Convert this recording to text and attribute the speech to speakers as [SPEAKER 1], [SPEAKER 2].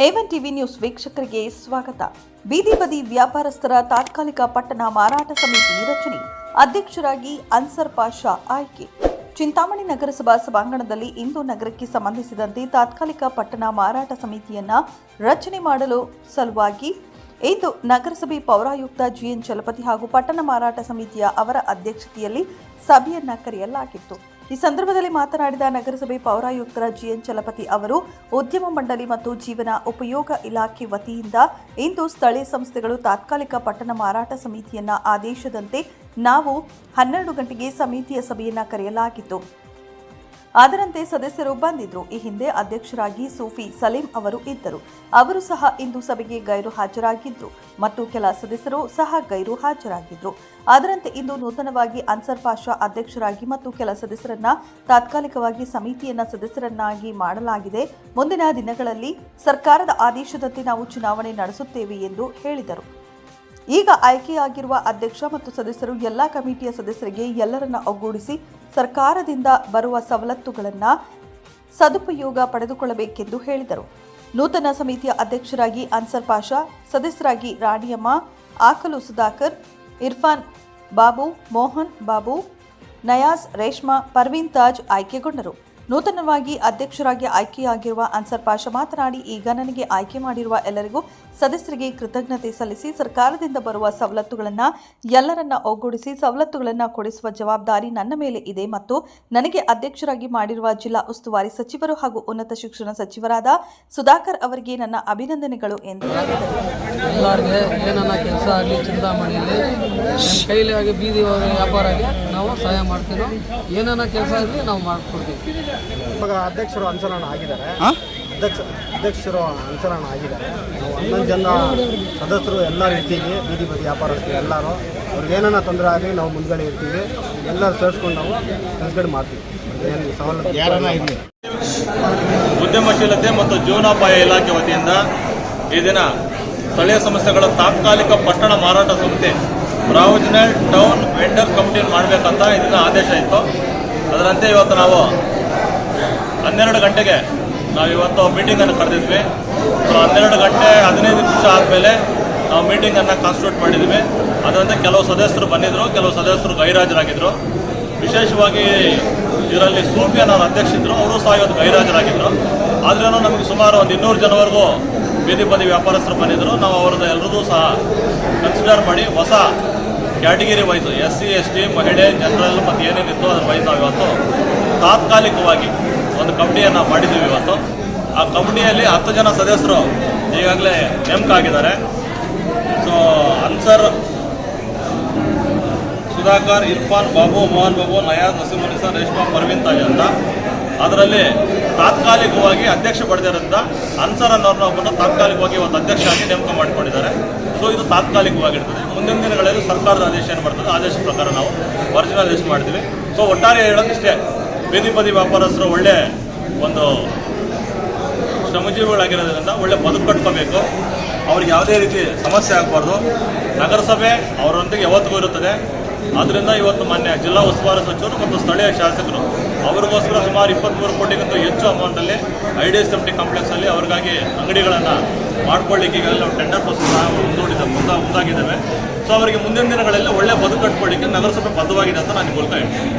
[SPEAKER 1] A one TV news ವೀಕ್ಷಕರಿಗೆ ಸ್ವಾಗತ. ಬೀದಿ ಬದಿ ವ್ಯಾಪಾರಸ್ಥರ ತಾತ್ಕಾಲಿಕ ಪಟ್ಟಣ ಮಾರಾಟ ಸಮಿತಿ ರಚನೆ. ಅಧ್ಯಕ್ಷರಾಗಿ ಅನ್ಸರ್ ಪಾಷಾ ಆಯ್ಕೆ. ಚಿಂತಾಮಣಿ ನಗರಸಭಾ ಸಭಾಂಗಣದಲ್ಲಿ ಇಂದು ನಗರಕ್ಕೆ ಸಂಬಂಧಿಸಿದಂತೆ ತಾತ್ಕಾಲಿಕ ಪಟ್ಟಣ ಮಾರಾಟ ಸಮಿತಿಯನ್ನ ರಚನೆ ಮಾಡಲು ಸಲುವಾಗಿ ಇಂದು ನಗರಸಭೆ ಪೌರಾಯುಕ್ತ ಜಿಎನ್ ಚಲಪತಿ ಹಾಗೂ ಪಟ್ಟಣ ಮಾರಾಟ ಸಮಿತಿಯ ಅವರ ಅಧ್ಯಕ್ಷತೆಯಲ್ಲಿ ಸಭೆಯನ್ನ ಕರೆಯಲಾಗಿತ್ತು. ಈ ಸಂದರ್ಭದಲ್ಲಿ ಮಾತನಾಡಿದ ನಗರಸಭೆ ಪೌರಾಯುಕ್ತರ ಜಿಎನ್ ಚಲಪತಿ ಅವರು, ಉದ್ಯಮ ಮಂಡಳಿ ಮತ್ತು ಜೀವನ ಉಪಯೋಗ ಇಲಾಖೆ ವತಿಯಿಂದ ಇಂದು ಸ್ಥಳೀಯ ಸಂಸ್ಥೆಗಳು ತಾತ್ಕಾಲಿಕ ಪಟ್ಟಣ ಮಾರಾಟ ಸಮಿತಿಯನ್ನ ಆದೇಶದಂತೆ ನಾವು ಹನ್ನೆರಡು ಗಂಟೆಗೆ ಸಮಿತಿಯ ಸಭೆಯನ್ನ ಕರೆಯಲಾಗಿತ್ತು. ಅದರಂತೆ ಸದಸ್ಯರು ಬಂದಿದ್ರು. ಈ ಹಿಂದೆ ಅಧ್ಯಕ್ಷರಾಗಿ ಸೂಫಿ ಸಲೀಂ ಅವರು ಇದ್ದರು. ಅವರು ಸಹ ಇಂದು ಸಭೆಗೆ ಗೈರು ಹಾಜರಾಗಿದ್ರು ಮತ್ತು ಕೆಲ ಸದಸ್ಯರು ಸಹ ಗೈರು ಹಾಜರಾಗಿದ್ರು. ಅದರಂತೆ ಇಂದು ನೂತನವಾಗಿ ಅನ್ಸರ್ ಪಾಷಾ ಅಧ್ಯಕ್ಷರಾಗಿ ಮತ್ತು ಕೆಲ ಸದಸ್ಯರನ್ನ ತಾತ್ಕಾಲಿಕವಾಗಿ ಸಮಿತಿಯನ್ನ ಸದಸ್ಯರನ್ನಾಗಿ ಮಾಡಲಾಗಿದೆ. ಮುಂದಿನ ದಿನಗಳಲ್ಲಿ ಸರ್ಕಾರದ ಆದೇಶದಂತೆ ನಾವು ಚುನಾವಣೆ ನಡೆಸುತ್ತೇವೆ ಎಂದು ಹೇಳಿದರು. ಈಗ ಆಯ್ಕೆಯಾಗಿರುವ ಅಧ್ಯಕ್ಷ ಮತ್ತು ಸದಸ್ಯರು ಎಲ್ಲ ಕಮಿಟಿಯ ಸದಸ್ಯರಿಗೆ ಎಲ್ಲರನ್ನ ಒಗ್ಗೂಡಿಸಿ ಸರ್ಕಾರದಿಂದ ಬರುವ ಸವಲತ್ತುಗಳನ್ನು ಸದುಪಯೋಗ ಪಡೆದುಕೊಳ್ಳಬೇಕೆಂದು ಹೇಳಿದರು. ನೂತನ ಸಮಿತಿಯ ಅಧ್ಯಕ್ಷರಾಗಿ ಅನ್ಸರ್ ಪಾಷಾ, ಸದಸ್ಯರಾಗಿ ರಾಣಿಯಮ್ಮ, ಆಕಲು ಸುಧಾಕರ್, ಇರ್ಫಾನ್ ಬಾಬು, ಮೋಹನ್ ಬಾಬು, ನಯಾಸ್, ರೇಷ್ಮಾ, ಪರ್ವೀನ್ ತಾಜ್ ಆಯ್ಕೆಗೊಂಡರು. ನೂತನವಾಗಿ ಅಧ್ಯಕ್ಷರಾಗಿ ಆಯ್ಕೆಯಾಗಿರುವ ಅನ್ಸರ್ ಪಾಷ ಮಾತನಾಡಿ, ಈಗ ನನಗೆ ಆಯ್ಕೆ ಮಾಡಿರುವ ಎಲ್ಲರಿಗೂ ಸದಸ್ಯರಿಗೆ ಕೃತಜ್ಞತೆ ಸಲ್ಲಿಸಿ ಸರ್ಕಾರದಿಂದ ಬರುವ ಸವಲತ್ತುಗಳನ್ನು ಎಲ್ಲರನ್ನ ಒಗ್ಗೂಡಿಸಿ ಸವಲತ್ತುಗಳನ್ನು ಕೊಡಿಸುವ ಜವಾಬ್ದಾರಿ ನನ್ನ ಮೇಲೆ ಇದೆ ಮತ್ತು ನನಗೆ ಅಧ್ಯಕ್ಷರಾಗಿ ಮಾಡಿರುವ ಜಿಲ್ಲಾ ಉಸ್ತುವಾರಿ ಸಚಿವರು ಹಾಗೂ ಉನ್ನತ ಶಿಕ್ಷಣ ಸಚಿವರಾದ ಸುಧಾಕರ್ ಅವರಿಗೆ ನನ್ನ ಅಭಿನಂದನೆಗಳು ಎಂದು ಹೇಳಿದರು.
[SPEAKER 2] ಏನನ್ನ ನಾವು ಸಹಾಯ ಮಾಡ್ತೀವಿ. ಏನನ್ನ ಕೆಲಸ ಇರಲಿ ನಾವು ಮಾಡ್ಕೊಡ್ತೀವಿ.
[SPEAKER 3] ಇವಾಗ ಅಧ್ಯಕ್ಷರು ಅನುಸರಣ ಆಗಿದ್ದಾರೆ. ಅಧ್ಯಕ್ಷ ಅಧ್ಯಕ್ಷರು ಅನುಸರಣ ಆಗಿದ್ದಾರೆ. ನಾವು ಹನ್ನೊಂದು ಜನ ಸದಸ್ಯರು ಎಲ್ಲ ಇರ್ತೀವಿ. ಬೀದಿ ಬದಿ ವ್ಯಾಪಾರಸ್ಥರು ಎಲ್ಲರೂ. ಅವ್ರಿಗೆ ಏನಾನ ತೊಂದರೆ ಆಗಲಿ ನಾವು ಮುಂದ್ಗಡೆ ಇರ್ತೀವಿ. ಎಲ್ಲರೂ ಸೇರಿಸ್ಕೊಂಡು ನಾವು ಮುಂದ್ಗಡೆ ಮಾಡ್ತೀವಿ. ಏನು ಸವಲತ್ತು ಯಾರನ್ನ ಇರಲಿ
[SPEAKER 4] ಉದ್ಯಮಶೀಲತೆ ಮತ್ತು ಜೀವನೋಪಾಯ ಇಲಾಖೆ ವತಿಯಿಂದ ಈ ದಿನ ಸ್ಥಳೀಯ ಸಂಸ್ಥೆಗಳ ತಾತ್ಕಾಲಿಕ ಪಟ್ಟಣ ಮಾರಾಟ ಸಂಸ್ಥೆ ಪ್ರಾವಿಜನಲ್ ಟೌನ್ ವೆಂಡರ್ ಕಮಿಟಿ ಮಾಡಬೇಕಂತ ಇದನ್ನು ಆದೇಶ ಇತ್ತು. ಅದರಂತೆ ಇವತ್ತು ನಾವು ಹನ್ನೆರಡು ಗಂಟೆಗೆ ನಾವು ಇವತ್ತು ಮೀಟಿಂಗನ್ನು ಕರೆದಿದ್ವಿ. ಸೊ ಹನ್ನೆರಡು ಗಂಟೆ ಹದಿನೈದು ನಿಮಿಷ ಆದಮೇಲೆ ನಾವು ಮೀಟಿಂಗನ್ನು ಕಾನ್ಸ್ಟಿಟ್ಯೂಟ್ ಮಾಡಿದ್ವಿ. ಅದರಂತೆ ಕೆಲವು ಸದಸ್ಯರು ಬಂದಿದ್ದರು ಕೆಲವು ಸದಸ್ಯರು ಗೈರಾಜರಾಗಿದ್ದರು ವಿಶೇಷವಾಗಿ ಇದರಲ್ಲಿ ಸೂಫಿ ಅನ್ನೋರು ಅಧ್ಯಕ್ಷಿದ್ರು ಅವರು ಸಹ ಇವತ್ತು ಗೈರಾಜರಾಗಿದ್ದರು ಆದ್ರೂ ನಮಗೆ ಸುಮಾರು ಒಂದು ಇನ್ನೂರು ಜನವರೆಗೂ ಬೀದಿ ಬದಿ ವ್ಯಾಪಾರಸ್ಥರು ಬಂದಿದ್ದರು ನಾವು ಅವ್ರದ್ದು ಎಲ್ಲರಿಗೂ ಸಹ ಕನ್ಸಿಡರ್ ಮಾಡಿ ಹೊಸ category wise S C, S T, ಮಹಿಳೆ, ಜನರಲ್ ಮತ್ತು ಏನೇನಿತ್ತು ಅದ್ರ ವೈಸ್ ನಾವು ಇವತ್ತು ತಾತ್ಕಾಲಿಕವಾಗಿ ಒಂದು ಕಮಿಟಿಯನ್ನು ಮಾಡಿದ್ದೀವಿ ಇವತ್ತು. ಆ ಕಮಿಟಿಯಲ್ಲಿ ಹತ್ತು ಜನ ಸದಸ್ಯರು ಈಗಾಗಲೇ ನೇಮಕ ಆಗಿದ್ದಾರೆ. ಸೊ ಅನ್ಸರ್ ಸುಧಾಕರ್, ಇರ್ಫಾನ್ ಬಾಬು, ಮೋಹನ್ ಬಾಬು, ನಯಾಜ್ ನಸೀಮುನಿಸಾ ರೇಷ್ಮಾ, ಪರ್ವಿನ್ ಅಂತ. ಅದರಲ್ಲಿ ತಾತ್ಕಾಲಿಕವಾಗಿ ಅಧ್ಯಕ್ಷ ಪಡೆದಿರೋದ್ರಿಂದ ಅನ್ಸರ್ ಅನ್ನೋರ್ನ ಒಬ್ಬನ ತಾತ್ಕಾಲಿಕವಾಗಿ ಒಂದು ಅಧ್ಯಕ್ಷ ಆಗಿ ನೇಮಕ ಮಾಡಿಕೊಂಡಿದ್ದಾರೆ. ಸೊ ಇದು ತಾತ್ಕಾಲಿಕವಾಗಿರ್ತದೆ. ಮುಂದಿನ ದಿನಗಳಲ್ಲಿ ಸರ್ಕಾರದ ಆದೇಶ ಏನು ಬರ್ತದೆ? ಆದೇಶ ಪ್ರಕಾರ ನಾವು ಒರಿಜಿನಲ್ ಆದೇಶ ಮಾಡ್ತೀವಿ. ಸೊ ಒಟ್ಟಾರೆ ಹೇಳೋದಿಷ್ಟೇ ಬೀದಿ ಬದಿ ವ್ಯಾಪಾರಸ್ಥರು ಒಳ್ಳೆ ಒಂದು ಶ್ರಮಜೀವಿಗಳಾಗಿರೋದ್ರಿಂದ ಒಳ್ಳೆ ಬದುಕು ಕಟ್ಕೋಬೇಕು. ಅವ್ರಿಗೆ ಯಾವುದೇ ರೀತಿ ಸಮಸ್ಯೆ ಆಗಬಾರ್ದು. ನಗರಸಭೆ ಅವರೊಂದಿಗೆ ಯಾವತ್ತಿಗೂ ಇರುತ್ತದೆ. ಆದ್ದರಿಂದ ಇವತ್ತು ಮಾನ್ಯ ಜಿಲ್ಲಾ ಉಸ್ತುವಾರಿ ಸಚಿವರು ಮತ್ತು ಸ್ಥಳೀಯ ಶಾಸಕರು ಅವರಿಗೋಸ್ಕರ ಸುಮಾರು ಇಪ್ಪತ್ತ್ಮೂರು ಕೋಟಿಗಿಂತ ಹೆಚ್ಚು ಅಮೌಂಟಲ್ಲಿ I D S M T ಕಾಂಪ್ಲೆಕ್ಸಲ್ಲಿ ಅವ್ರಿಗಾಗಿ ಅಂಗಡಿಗಳನ್ನು ಮಾಡ್ಕೊಳ್ಳಿಕ್ಕೆ ಈಗಾಗಲೇ ನಾವು ಟೆಂಡರ್ ಪ್ರೊಸೆಸ್ ಮುಂದೂಡಿದ ಮುಂದಾ ಮುಂದಾಗಿದ್ದೇವೆ. ಸೊ ಅವರಿಗೆ ಮುಂದಿನ ದಿನಗಳಲ್ಲಿ ಒಳ್ಳೆ ಬದುಕು ಕಟ್ಕೊಳ್ಳಿಕ್ಕೆ ನಗರಸಭೆ ಬದ್ಧವಾಗಿದೆ ಅಂತ ನಾನು ಹೇಳ್ತಾ ಹೇಳ್ತೀನಿ